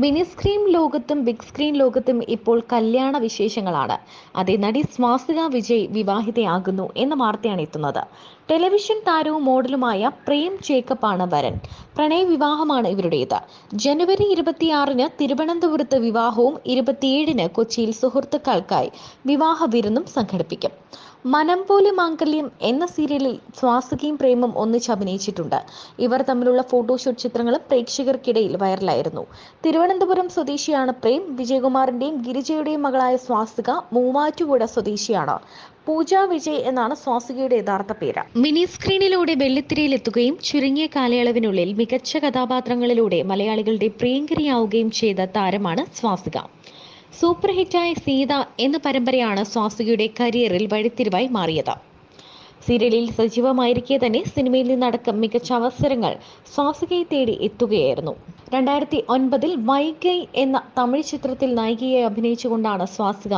Mini screen ലോകത്തും big screen ലോകത്തും ഇപ്പോൾ കല്യാണ വിശേഷങ്ങളാണ്. അതേ നടി സ്വാസിക വിജയ് വിവാഹിതയാകുന്നു എന്ന വാർത്തയാണ് എത്തുന്നത്. ടെലിവിഷൻ താരവും മോഡലുമായ പ്രേം ആണ് വരൻ. പ്രണയ വിവാഹമാണ് ഇവരുടേത്. ജനുവരി ഇരുപത്തിയാറിന് തിരുവനന്തപുരത്ത് വിവാഹവും ഇരുപത്തിയേഴിന് കൊച്ചിയിൽ സുഹൃത്തുക്കൾക്കായി വിവാഹ വിരുന്നും സംഘടിപ്പിക്കും. മനം പോലെ മാംഗല്യം എന്ന സീരിയലിൽ സ്വാസികയും പ്രേമും ഒന്നിച്ച് അഭിനയിച്ചിട്ടുണ്ട്. ഇവർ തമ്മിലുള്ള ഫോട്ടോഷൂട്ട് ചിത്രങ്ങളും പ്രേക്ഷകർക്കിടയിൽ വൈറലായിരുന്നു. തിരുവനന്തപുരം സ്വദേശിയാണ് പ്രേം വിജയകുമാറിന്റെയും ഗിരിജയുടെയും മകളായ സ്വാസിക മൂവാറ്റുപുഴ സ്വദേശിയാണ്. പൂജ വിജയ് എന്നാണ് സ്വാസികയുടെ യഥാർത്ഥ പേര്. മിനി സ്ക്രീനിലൂടെ വെള്ളിത്തിരയിലെത്തുകയും ചുരുങ്ങിയ കാലയളവിനുള്ളിൽ മികച്ച കഥാപാത്രങ്ങളിലൂടെ മലയാളികളുടെ പ്രിയങ്കരിയാവുകയും ചെയ്ത താരമാണ് സ്വാസിക. സൂപ്പർ ഹിറ്റായ സീത എന്ന പരമ്പരയാണ് സ്വാസികയുടെ കരിയറിൽ വഴിത്തിരിവായി മാറിയത്. സീരിയലിൽ സജീവമായിരിക്കെ തന്നെ സിനിമയിൽ നിന്നടക്കം മികച്ച അവസരങ്ങൾ സ്വാസികയെ തേടി എത്തുകയായിരുന്നു. രണ്ടായിരത്തി ഒൻപതിൽ വൈഗൈ എന്ന തമിഴ് ചിത്രത്തിൽ നായികയെ അഭിനയിച്ചുകൊണ്ടാണ് സ്വാസിക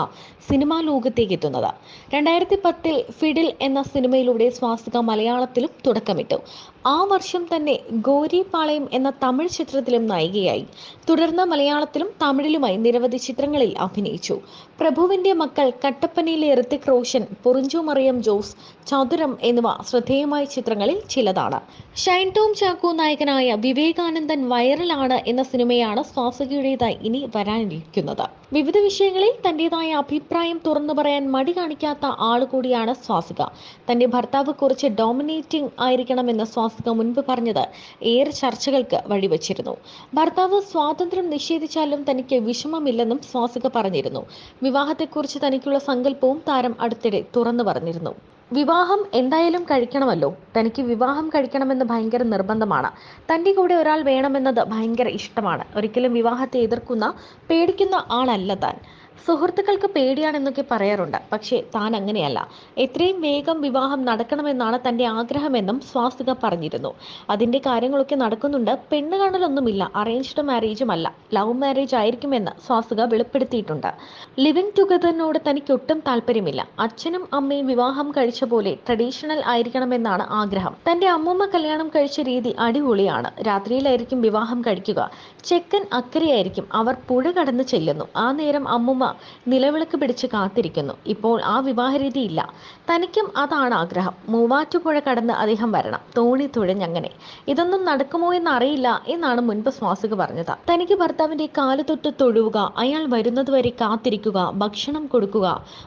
സിനിമാ ലോകത്തേക്ക് എത്തുന്നത്. രണ്ടായിരത്തി പത്തിൽ ഫിഡിൽ എന്ന സിനിമയിലൂടെ സ്വാസിക മലയാളത്തിലും തുടക്കമിട്ടു. ആ വർഷം തന്നെ ഗോരിപാളയം എന്ന തമിഴ് ചിത്രത്തിലും നായികയായി. തുടർന്ന് മലയാളത്തിലും തമിഴിലുമായി നിരവധി ചിത്രങ്ങളിൽ അഭിനയിച്ചു. പ്രഭുവിന്റെ മക്കൾ കട്ടപ്പനയിലെ ഋത്തിക് റോഷൻ പൊറിഞ്ചു മറിയം ജോസ് ചതുരം എന്നിവ ശ്രദ്ധേയമായ ചിത്രങ്ങളിൽ ചിലതാണ്. ഷൈൻ ടോം ചാക്കോ നായകനായ വിവേകാനന്ദൻ വൈറലാണ് എന്ന സിനിമയാണ് സ്വാസികയുടേതായി ഇനി വരാനിരിക്കുന്നത്. വിവിധ വിഷയങ്ങളിൽ തന്റേതായ അഭിപ്രായം തുറന്നു പറയാൻ മടി കാണിക്കാത്ത ആളുകൂടിയാണ് സ്വാസിക തന്റെ ഭർത്താവ് കുറച്ച് ഡോമിനേറ്റിംഗ് ആയിരിക്കണമെന്ന് സ്വാസിക മുൻപ് പറഞ്ഞത് ഏറെ ചർച്ചകൾക്ക് വഴിവെച്ചിരുന്നു. ഭർത്താവ് സ്വാതന്ത്ര്യം നിഷേധിച്ചാലും തനിക്ക് വിഷമമില്ലെന്നും സ്വാസിക പറഞ്ഞിരുന്നു. വിവാഹത്തെക്കുറിച്ച് തനിക്കുള്ള സങ്കല്പവും താരം അടുത്തിടെ തുറന്നു പറഞ്ഞിരുന്നു. വിവാഹം എന്തായാലും കഴിക്കണമല്ലോ. തനിക്ക് വിവാഹം കഴിക്കണമെന്ന് ഭയങ്കര നിർബന്ധമാണ്. തന്റെ കൂടെ ഒരാൾ വേണമെന്നത് ഭയങ്കര ഇഷ്ടമാണ്. ഒരിക്കലും വിവാഹത്തെ എതിർക്കുന്ന പേടിക്കുന്ന ആളല്ല താൻ. സുഹൃത്തുക്കൾക്ക് പേടിയാണെന്നൊക്കെ പറയാറുണ്ട്. പക്ഷേ താൻ അങ്ങനെയല്ല. എത്രയും വേഗം വിവാഹം നടക്കണമെന്നാണ് തന്റെ ആഗ്രഹമെന്നും സ്വാസ്തിക പറഞ്ഞിരുന്നു. അതിന്റെ കാര്യങ്ങളൊക്കെ നടക്കുന്നുണ്ട്. പെണ്ണ് കാണലൊന്നുമില്ല. അറേഞ്ച്ഡ് മാരേജും അല്ല ലവ് മാരേജ് ആയിരിക്കുമെന്ന് സ്വാസ്തിക വെളിപ്പെടുത്തിയിട്ടുണ്ട്. ലിവിംഗ് ടുഗദറിനോട് തനിക്ക് ഒട്ടും താല്പര്യമില്ല. അച്ഛനും അമ്മയും വിവാഹം കഴിച്ച പോലെ ട്രഡീഷണൽ ആയിരിക്കണമെന്നാണ് ആഗ്രഹം. തന്റെ അമ്മൂമ്മ കല്യാണം കഴിച്ച രീതി അടിപൊളിയാണ്. രാത്രിയിലായിരിക്കും വിവാഹം കഴിക്കുക. ചെക്കൻ അക്കരയായിരിക്കും. അവർ പുഴ കടന്ന് ചെല്ലുന്നു. ആ നേരം അമ്മുമ്മ നിലവിളക്ക് പിടിച്ച് കാത്തിരിക്കുന്നു. ഇപ്പോൾ ആ വിവാഹരീതി ഇല്ല തനിക്കും അതാണ് ആഗ്രഹം. മൂവാറ്റുപുഴ കടന്ന് അദ്ദേഹം വരണം. തോണി തുഴഞ്ഞങ്ങനെ ഇതൊന്നും നടക്കുമോ എന്ന് അറിയില്ല എന്നാണ് മുൻപ് സ്വാസിക പറഞ്ഞത്. തനിക്ക് ഭർത്താവിന്റെ കാൽ തൊട്ട് തൊഴുവുക അയാൾ വരുന്നതുവരെ കാത്തിരിക്കുക ഭക്ഷണം കൊടുക്കുക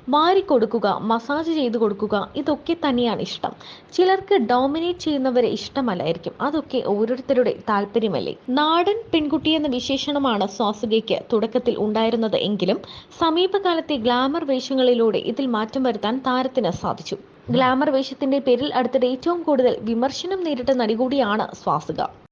വാരി കൊടുക്കുക മസാജ് ചെയ്തു കൊടുക്കുക ഇതൊക്കെ തന്നെയാണ് ഇഷ്ടം. ചിലർക്ക് ഡോമിനേറ്റ് ചെയ്യുന്നവരെ ഇഷ്ടമല്ലായിരിക്കും. അതൊക്കെ ഓരോരുത്തരുടെ താല്പര്യമല്ലേ? നാടൻ പെൺകുട്ടി എന്ന വിശേഷണമാണ് സ്വാസികയ്ക്ക് തുടക്കത്തിൽ ഉണ്ടായിരുന്നത് എങ്കിലും സമീപകാലത്തെ ഗ്ലാമർ വേഷങ്ങളിലൂടെ ഇതിൽ മാറ്റം വരുത്താൻ താരത്തിന് സാധിച്ചു. ഗ്ലാമർ വേഷത്തിന്റെ പേരിൽ അടുത്തിടെ ഏറ്റവും കൂടുതൽ വിമർശനം നേരിട്ട നടി കൂടിയാണ് സ്വാസിക.